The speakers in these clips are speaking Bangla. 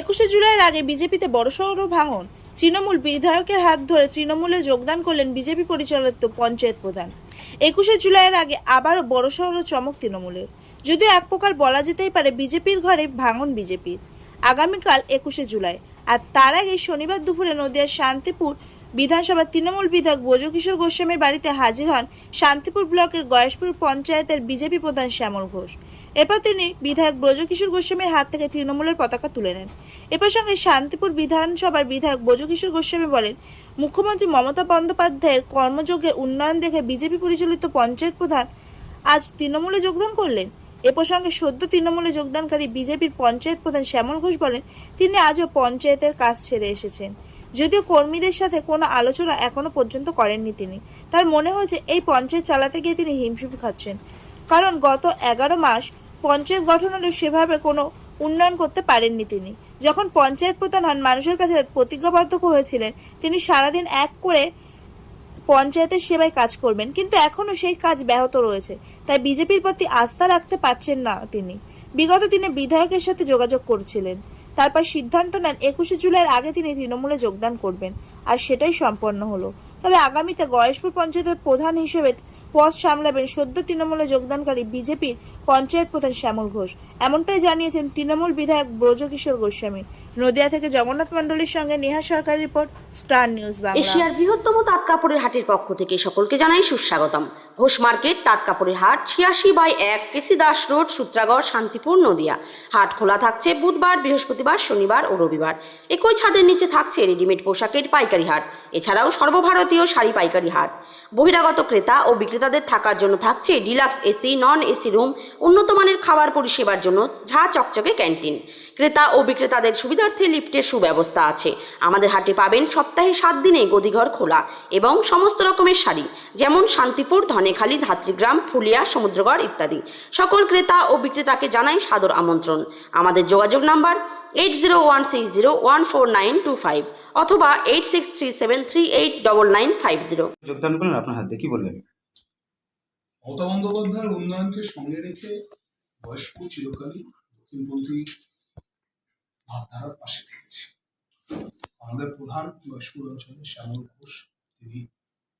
একুশে জুলাইয়ের আগে বিজেপিতে বড় বড়সড় ভাঙন। তৃণমূল বিধায়কের হাত ধরে তৃণমূলে যোগদান করলেন বিজেপি পরিচালিত পঞ্চায়েত প্রধান। একুশে জুলাইয়ের আগে আবারও বড়সড় চমক তৃণমূলের। যদিও এক প্রকার বলা যেতেই পারে বিজেপির ঘরে ভাঙন বিজেপির। আগামীকাল একুশে জুলাই। আর তার আগে শনিবার দুপুরে নদিয়ার শান্তিপুর বিধানসভার তৃণমূল বিধায়ক ব্রজকিশোর গোস্বামীর বাড়িতে হাজির হন শান্তিপুর ব্লকের গয়েশপুর পঞ্চায়েতের বিজেপি প্রধান শ্যামল ঘোষ। এরপর তিনি বিধায়ক ব্রজকিশোর গোস্বামীর হাত থেকে তৃণমূলের পতাকা তুলে নেন। এ প্রসঙ্গে শান্তিপুর বিধানসভার বিধায়ক ব্রজকিশোর গোস্বামী বলেন, মুখ্যমন্ত্রী মমতা বন্দ্যোপাধ্যায়ের কর্মযোগে উন্নয়ন দেখে বিজেপি পরিচালিত পঞ্চায়েত প্রধান আজ তৃণমূলে যোগদান করলেন। এ প্রসঙ্গে সদ্য তৃণমূলে যোগদানকারী বিজেপির পঞ্চায়েত প্রধান শ্যামল ঘোষ বলেন, তিনি আজও পঞ্চায়েতের কাজ ছেড়ে এসেছেন। যদিও কর্মীদের সাথে কোনো আলোচনা এখনও পর্যন্ত করেননি তিনি। তার মনে হয়েছে, এই পঞ্চায়েত চালাতে গিয়ে তিনি হিমশিম খাচ্ছেন। কারণ গত এগারো মাস পঞ্চায়েত গঠন হলেও সেভাবে কোনো উন্নয়ন করতে পারেননি তিনি। যখন পঞ্চায়েত প্রধান হন, মানুষের কাছে প্রতিজ্ঞাবদ্ধ হয়েছিলেন, তিনি সারাদিন এক করে পঞ্চায়েতের সেবায় কাজ করবেন। কিন্তু এখনও সেই কাজ ব্যাহত রয়েছে। তাই বিজেপির প্রতি আস্থা রাখতে পারছেন না তিনি। বিগত দিনে বিধায়কের সাথে যোগাযোগ করছিলেন। তারপর সিদ্ধান্ত নেন, একুশে জুলাইয়ের আগে তিনি তৃণমূলে যোগদান করবেন। আর সেটাই সম্পন্ন হলো। তবে আগামীতে গয়েশপুর পঞ্চায়েতের প্রধান হিসেবে পদ সামলাবেন সদ্য তৃণমূলে যোগদানকারী বিজেপির পঞ্চায়েত প্রধান শ্যামল ঘোষ। এমনটাই জানিয়েছেন তৃণমূল বিধায়ক ব্রজকিশোর গোস্বামী। নদিয়া থেকে জগন্নাথ মণ্ডলীর সঙ্গে নেহা সরকারি রিপোর্ট, স্টার নিউজ বাংলা। এশিয়ার বৃহত্তম তাঁত কাপড়ের হাটের পক্ষ থেকে সকলকে জানাই সুস্বাগতম। ঘোষ মার্কেট, তাঁত কাপড়ের হাট, ছিয়াশি বাই এক, কেসি দাস রোড, সূত্রাগড়, শান্তিপুর, নদিয়া। হাট খোলা থাকছে বুধবার, বৃহস্পতিবার, শনিবার ও রবিবার। একই ছাদের নিচে থাকছে রেডিমেড পোশাকের পাইকারি হাট। এছাড়াও সর্বভারতীয় শাড়ি পাইকারি হাট। বহিরাগত ক্রেতা ও বিক্রেতাদের থাকার জন্য থাকছে deluxe AC, non AC room উন্নত মানের খাবার পরিষেবার জন্য ঝা চকচকে ক্যান্টিন। ক্রেতা ও বিক্রেতাদের সুবিধার্থে লিফটের সুব্যবস্থা আছে। আমাদের হাটে পাবেন সপ্তাহে সাত দিনে গদিঘর খোলা এবং সমস্ত রকমের শাড়ি, যেমন শান্তিপুর, ধনেখালী, ধাত্রীগ্রাম, ফুলিয়া, সমুদ্রগড় ইত্যাদি। সকল ক্রেতা ও বিক্রেতাকে জানাই সাদর আমন্ত্রণ। আমাদের যোগাযোগ number eight zero one six zero one four nine two five অথবা eight six three seven three eight double nine five zero. যোগদান করলেন আপনার হাত কি বললেন মমতা বন্দ্যোপাধ্যায়ের উন্নয়নকে সঙ্গে রেখে বয়স্ক চিরকালই দক্ষিণপন্থী ভাবধারার পাশে থেকেছে। আমাদের প্রধান বয়স্ক অঞ্চলে শ্যামল ঘোষ, তিনি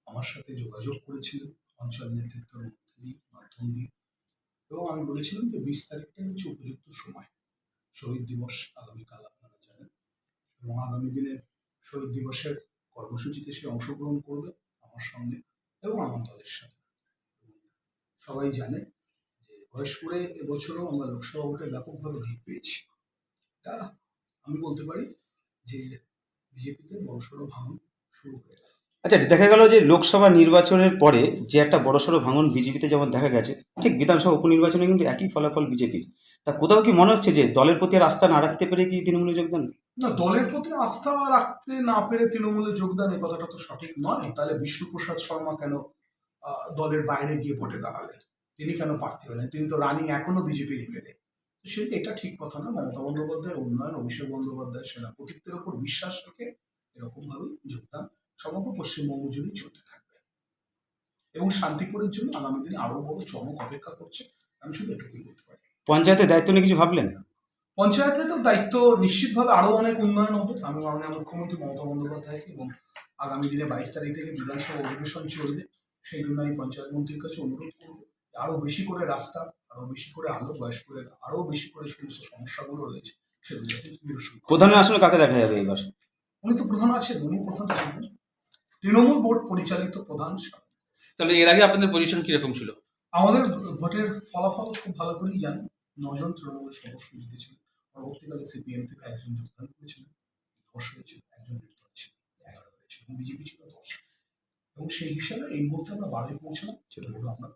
আমার সাথে যোগাযোগ করেছিলেন, অঞ্চল নেতৃত্বের মধ্যে দিয়ে, মাধ্যম দিয়ে। এবং আমি বলেছিলাম যে বিশ তারিখটা হচ্ছে উপযুক্ত সময়। শহীদ দিবস আগামীকাল আপনারা জানেন। এবং আগামী দিনে শহীদ দিবসের কর্মসূচিতে সে অংশগ্রহণ করবে আমার সঙ্গে এবং আমার দলের সাথে। সবাই জানে যে বয়স্করে এবছরও আমরা লোকসভা ভোটে ব্যাপকভাবে ভিড় পেয়েছি। তা আমি বলতে পারি যে বিজেপিতে বড়সড় ভাঙন শুরু হয়ে গেল। আচ্ছা দেখা গেল যে লোকসভা নির্বাচনের পরে যে একটা বড়সড় ভাঙন বিজেপিতে যেমন দেখা গেছে ঠিক বিধানসভা উপনির্বাচনে কিন্তু একই ফলাফল বিজেপির। তা কোথাও কি মনে হচ্ছে যে দলের প্রতি আর আস্থা না রাখতে পেরে কি তৃণমূলে যোগদান? না দলের প্রতি আস্থা রাখতে না পেরে তৃণমূলে যোগদান এই কথাটা তো সঠিক নয়। তাহলে বিষ্ণুপ্রসাদ শর্মা কেন দলের বাইরে গিয়ে ভোটে দাঁড়ালেন। তিনি কেন প্রার্থী হলেন? তিনি তো রানিং এখনও বিজেপির এমএলএ সে এটা ঠিক কথা না। মমতা বন্দ্যোপাধ্যায়ের উন্নয়ন অভিষেক বন্দ্যোপাধ্যায়ের সেনাপতিত্বের ওপর বিশ্বাস রেখে এরকম ভাবে যোগদান সমগ্র পশ্চিমবঙ্গ জুড়ে চলতে থাকবে। এবং শান্তিপুরের জন্য আগামী দিনে আরও বড় চমক অপেক্ষা করছে। আমি শুধু এটুকুই বলতে পারি। পঞ্চায়েতের দায়িত্ব নিয়ে কিছু ভাবলেন? পঞ্চায়েতে তো দায়িত্ব নিশ্চিতভাবে আরও অনেক উন্নয়ন হবে। আমি মাননীয় মুখ্যমন্ত্রী মমতা বন্দ্যোপাধ্যায়কে এবং আগামী দিনে বাইশ তারিখ থেকে বিধানসভা অধিবেশন চলবে। সেই জন্য আমি পঞ্চায়েত মন্ত্রীর কাছে অনুরোধ করব যে আরও বেশি করে রাস্তা আরও বেশি করে আলো বয়স্করে আরও বেশি করে সমস্ত সমস্যাগুলো রয়েছে সেগুলো নিরসন প্রধানের আসলে কাকে দেখা যাবে এবার? উনি তো প্রধান আছেন উনি প্রধান থাকবেন তৃণমূল বোর্ড পরিচালিত প্রধান তাহলে এর আগে আপনাদের পজিশন কীরকম ছিল? আমাদের ভোটের ফলাফল খুব ভালো করেই জানেন নজন তৃণমূলের সদস্য জিতেছিলেন পরবর্তীকালে সিপিএম থেকে একজন যোগদান করেছিলেন দশ হয়েছিল একজন বিজেপি ছিল দশ। এবং সেই হিসাবে এই মুহূর্তে আমরা বাড়ি পৌঁছলাম সেটা হলো আমরা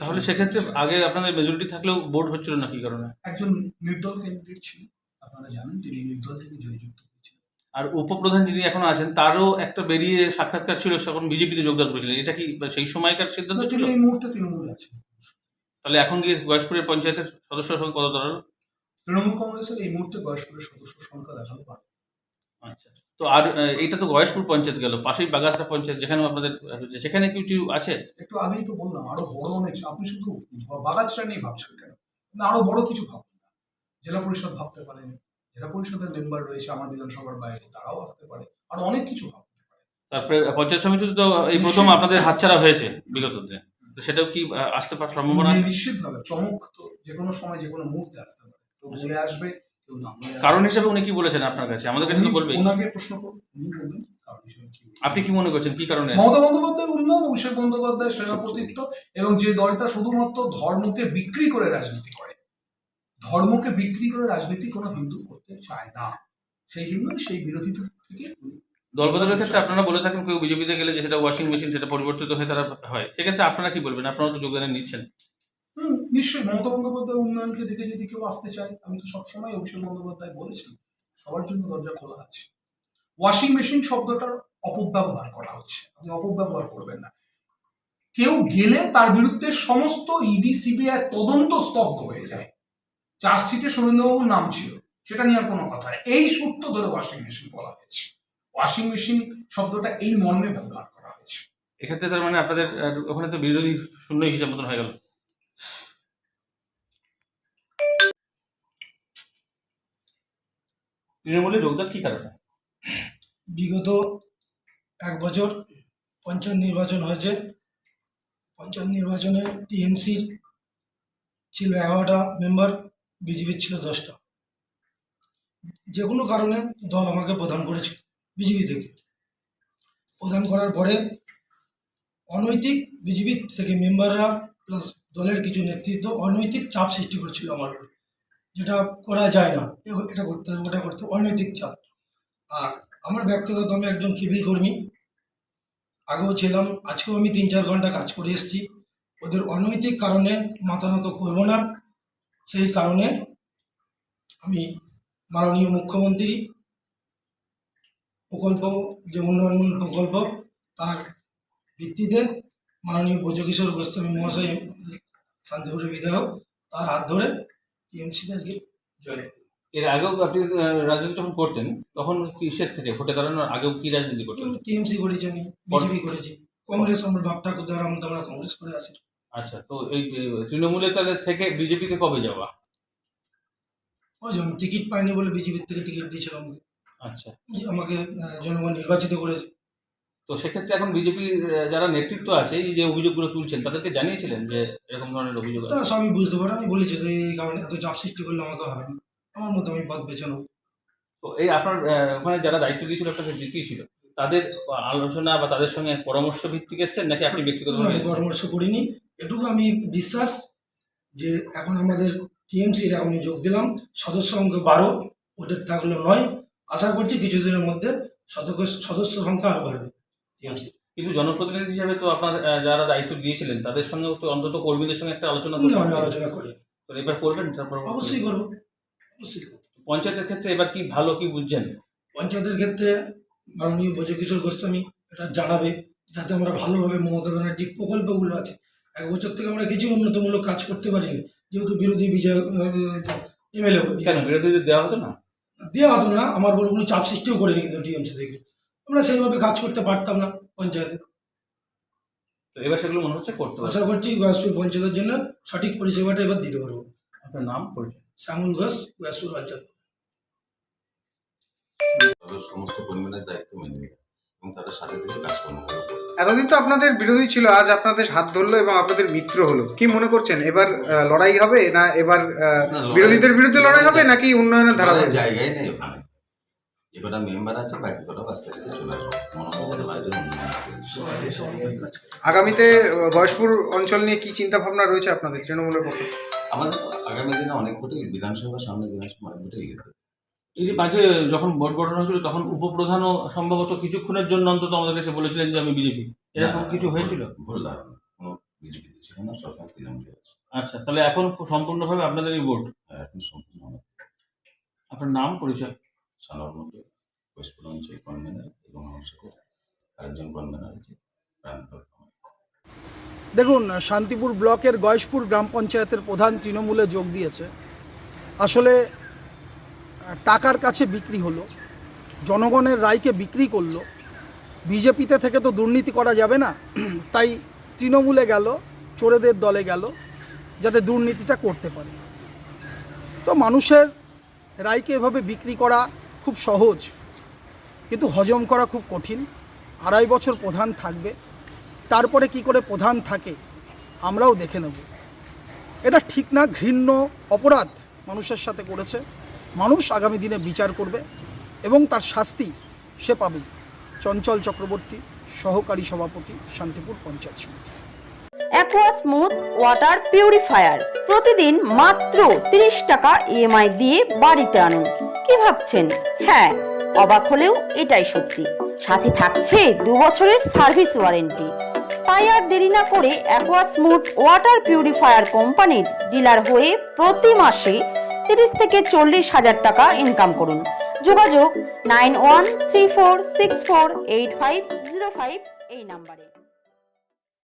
তাহলে সেক্ষেত্রে আগে আপনাদের মেজরিটি থাকলেও ভোট হচ্ছিল না কি কারণে? একজন নির্দল ক্যান্ডিডেট ছিল আপনারা জানেন তিনি নির্দল থেকে জয়যুক্ত হয়েছিলেন। আর উপপ্রধান যিনি এখন আছেন তারও একটা বেরিয়ে সাক্ষাৎকার ছিল তখন বিজেপিতে যোগদান করেছিলেন। এটা কি সেই সময়কার সিদ্ধান্ত ছিল? এই মুহূর্তে তৃণমূল আছে। তাহলে এখন গিয়ে বয়স্করের পঞ্চায়েতের সদস্য সঙ্গে কত দাঁড়াল? তৃণমূল কংগ্রেসের এই মুহূর্তে বয়স্কদের সদস্য সংখ্যা দেখাতে পারে আচ্ছা। তো আর এটা তো গয়েশপুর পঞ্চায়েত গেল পাশেই বাগাসরা পঞ্চায়েত যেখানে আপনাদের হচ্ছে সেখানে কি কিছু আছে? একটু আগেই তো বললাম আরও বড় অনেক আপনি শুধু বাগাছটা নিয়ে ভাবছেন কেন? না আরও বড় কিছু ভাবুন না। জেলা পরিষদ ভাবতে পারেন জেলা পরিষদের মেম্বার রয়েছে আমার বিধানসভার বাইরে তারাও আসতে পারে আর অনেক কিছু হবে তারপরে পঞ্চায়েত সমিতিতে তো এই প্রথম আপনাদের হাতছাড়া হয়েছে বিগত দিনে তো সেটাও কি আসতে পারার সম্ভাবনা আছে? নিশ্চিত ভাবে চমক তো যে কোনো সময় যে কোনো মুহূর্তে আসতে পারে। তো ঘুরে আসবে। কারণ হিসেবে উনি কি বলেছেন আপনার কাছে? আমাদের কাছে তো বলবে। ওনাকে প্রশ্ন করুন। আপনি কি মনে করছেন? কি কারণে? মমতা বন্দ্যোপাধ্যায়ের উন্নয়ন অভিষেক বন্দ্যোপাধ্যায়ের সেনাপতিত্ব এবং যে দলটা শুধুমাত্র ধর্মকে বিক্রি করে রাজনীতি করে ধর্মকে বিক্রি করে রাজনীতি কোনো হিন্দু করতে চায় না। সেই জন্য সেই বিরোধিতা থেকে উনি দল বদলের ক্ষেত্রে আপনারা বলে থাকেন কেউ বিজেপিতে গেলে যে সেটা ওয়াশিং মেশিন সেটা পরিবর্তিত হয়ে তারা হয়। সেক্ষেত্রে আপনারা কি বলবেন? আপনারা তো যোগদানে নিচ্ছেন। হুম, নিশ্চয়ই মমতা বন্দ্যোপাধ্যায় উন্নয়নকে দেখে যদি কেউ আসতে চায় আমি তো সবসময় অভিষেক বন্দ্যোপাধ্যায় বলেছি সবার জন্য দরজা খোলা আছে। ওয়াশিং মেশিন শব্দটার অপব্যবহার করা হচ্ছে আপনি অপব্যবহার করবেন না। কেউ গেলে তার বিরুদ্ধে সমস্ত ইডি সিবিআই তদন্ত স্তব্ধ হয়ে যায়। চার্জশিটে সুরেন্দ্রবাবুর নাম ছিল সেটা নিয়ে আর কোনো কথা নেই। এই সূত্র ধরে ওয়াশিং মেশিন বলা হয়েছে। ওয়াশিং মেশিন শব্দটা এই মর্মে ব্যবহার করা হয়েছে। এক্ষেত্রে তার মানে আপনাদের ওখানে তো বিরোধী শূন্য হিসাব মতন হয়ে গেল। তৃণমূলে যোগদান কি কারণে? বিগত এক বছর পঞ্চায়েত নির্বাচন হয়েছে। পঞ্চায়েত নির্বাচনে টিএমসির ছিল এগারোটা মেম্বার বিজেপির ছিল দশটা। যে কোনো কারণে দল আমাকে প্রদান করেছে বিজেপি থেকে। প্রদান করার পরে অনৈতিক বিজেপি থেকে মেম্বাররা প্লাস দলের কিছু নেতৃত্ব অনৈতিক চাপ সৃষ্টি করেছিল আমার উপরে। যেটা করা যায় না এটা করতে হবে, ওটা করতে অনৈতিক চাপ। আর আমার ব্যক্তিগত, আমি একজন কিবিল কর্মী। আগেও ছিলাম, আজকেও আমি তিন চার ঘণ্টা কাজ করে এসেছি। ওদের অনৈতিক কারণে মাথা নত করব না। সেই কারণে আমি মাননীয় মুখ্যমন্ত্রী প্রকল্প, যে উন্নয়ন প্রকল্প, তার ভিত্তিতে মাননীয় ব্রজকিশোর গোস্বামী মহাশয়, শান্তিপুরের বিধায়ক, তার হাত ধরে টিএমসিতে আজকে জয়েন এর আগেও আপনি রাজনীতি যখন করতেন তখন কিসের থেকে? ভোটে দাঁড়ানোর আগেও কি রাজনীতি করতেন? টিএমসি করেছি আমি বিজেপি করেছি। কংগ্রেস আমার বাপ ঠাকুর দ্বারা আমরা কংগ্রেস করে আছি। আচ্ছা তো এই তৃণমূলে তাহলে থেকে বিজেপিতে কবে যাওয়া? ওই টিকিট পাইনি বলে বিজেপির থেকে টিকিট দিয়েছিল আমাকে। আচ্ছা। আমাকে জনগণ নির্বাচিত করেছে। তো সেক্ষেত্রে এখন বিজেপির যারা নেতৃত্ব আছে এই যে অভিযোগগুলো তুলছেন তাদেরকে জানিয়েছিলেন যে এরকম ধরনের অভিযোগ? তারা সবই বুঝতে পারে। আমি বলেছি যে এই কারণে এত চাপ সৃষ্টি করলে আমাকে হবে না। আমার মতো আমি পথ বেছে নেব। তো এই আপনার ওখানে যারা দায়িত্ব দিয়েছিল আপনাকে জিতিয়েছিল তাদের আলোচনা বা তাদের সঙ্গে পরামর্শ ভিত্তিক এসছেন নাকি আপনি ব্যক্তিগত পরামর্শ করিনি। এটুকু আমি বিশ্বাস যে এখন আমাদের টিএমসির আমি যোগ দিলাম। সদস্য সংখ্যা বারো ওদের থাকল নয়। আশা করছি কিছুদিনের মধ্যে সদস্য সদস্য সংখ্যা আরও বাড়বে। কিন্তু জনপ্রতিনিধি হিসেবে তো আপনার যারা দায়িত্ব দিয়েছিলেন তাদের সঙ্গে তো অন্তত কর্মীদের সঙ্গে একটা আলোচনা আমি আলোচনা করি। তো এবার করবেন? তারপর অবশ্যই করব। অবশ্যই করব। পঞ্চায়েতের ক্ষেত্রে এবার কি ভালো কি বুঝছেন? পঞ্চায়েতের ক্ষেত্রে মাননীয় ব্রজকিশোর গোস্বামী এটা জানাবে যাতে আমরা ভালোভাবে মমতা ব্যানার্জির প্রকল্পগুলো আছে। এক বছর থেকে আমরা কিছু উন্নতমূলক কাজ করতে পারিনি যেহেতু বিরোধী বিজয় এমএলএ। কেন? বিরোধীদের দেওয়া হতো না? দেওয়া হতো না আমার বড় কোনো চাপ সৃষ্টিও করিনি কিন্তু টিএমসি থেকে। আমরা সেইভাবে কাজ করতে পারতাম না পঞ্চায়েতে। তো এবার সেগুলো মনে হচ্ছে করতে হবে আশা করছি গয়াসপুর পঞ্চায়েতের জন্য সঠিক পরিষেবাটা এবার দিতে পারব। আপনার নাম পরিচয়? শ্যামল ঘোষ গয়াসপুর অঞ্চল তাদের সমস্ত কর্মীদের দায়িত্ব মেনে নিল এবং তাদের সাথে থেকে কাজকর্ম করে। এতদিন তো আপনাদের বিরোধী ছিল আজ আপনাদের হাত ধরলো এবং আপনাদের মিত্র হলো। কি মনে করছেন এবার আহ, লড়াই হবে না এবার আহ, বিরোধীদের বিরুদ্ধে লড়াই হবে নাকি উন্নয়নের ধারা জায়গায় নেই ওখানে। যে কটা মেম্বার আছে বাকি কটা আস্তে আস্তে চলে আসবে। করবে। আগামীতে গয়েশপুর অঞ্চল নিয়ে কি চিন্তা ভাবনা রয়েছে আপনাদের তৃণমূলের পক্ষে? আমাদের আগামী দিনে অনেক কোটি বিধানসভা সামনে বিধানসভা অনেক কোটি এগিয়ে এই যে মাঝে যখন ভোট গঠন হয়েছিল তখন উপপ্রধানও সম্ভবত কিছুক্ষণের জন্য অন্তত আমাদের কাছে বলেছিলেন যে আমি বিজেপি। এরকম কিছু হয়েছিল? ভুল ধারণা কোনো বিজেপিতে ছিল না তৃণমূলে আছে। আচ্ছা তাহলে এখন সম্পূর্ণভাবে আপনাদেরই ভোট? এখন সম্পূর্ণ আপনার নাম পরিচয়? সানার মধ্যে ওয়েস্ট অঞ্চল কনভেনার এবং আমার আরেকজন কনভেনার আছে দেখুন, শান্তিপুর ব্লকের গয়েশপুর গ্রাম পঞ্চায়েতের প্রধান তৃণমূলে যোগ দিয়েছে। আসলে, টাকার কাছে বিক্রি হলো, জনগণের রায়কে বিক্রি করল। বিজেপিতে থেকে তো দুর্নীতি করা যাবে না, তাই তৃণমূলে গেল, চোরেদের দলে গেল, যাতে দুর্নীতিটা করতে পারে। তো মানুষের রায়কে এভাবে বিক্রি করা খুব সহজ, কিন্তু হজম করা খুব কঠিন। আড়াই বছর প্রধান থাকবে। তারপরে কি করে প্রধান থাকে, আমরাও দেখে নেব। এটা ঠিক না, ঘৃণ্য অপরাধ মানুষের সাথে করেছে। মানুষ আগামী দিনে বিচার করবে এবং তার শাস্তি সে পাবে। চঞ্চল চক্রবর্তী, সহকারী সভাপতি, শান্তিপুর পঞ্চায়েত সমিতি। অ্যাকোয়া স্মুথ ওয়াটার পিউরিফায়ার প্রতিদিন মাত্র 30 টাকা ইএমআই দিয়ে বাড়িতে আনুন। কি ভাবছেন? হ্যাঁ অবাক হলেও এটাই সত্যি। সাথে থাকছে দু বছরের সার্ভিস ওয়ারেন্টি। তাই আর দেরি না করে অ্যাকোয়া স্মুথ ওয়াটার পিউরিফায়ার কোম্পানির ডিলার হয়ে প্রতি মাসে তিরিশ থেকে চল্লিশ হাজার টাকা ইনকাম করুন। যোগাযোগ nine one three four six four eight five zero five এই নাম্বারে।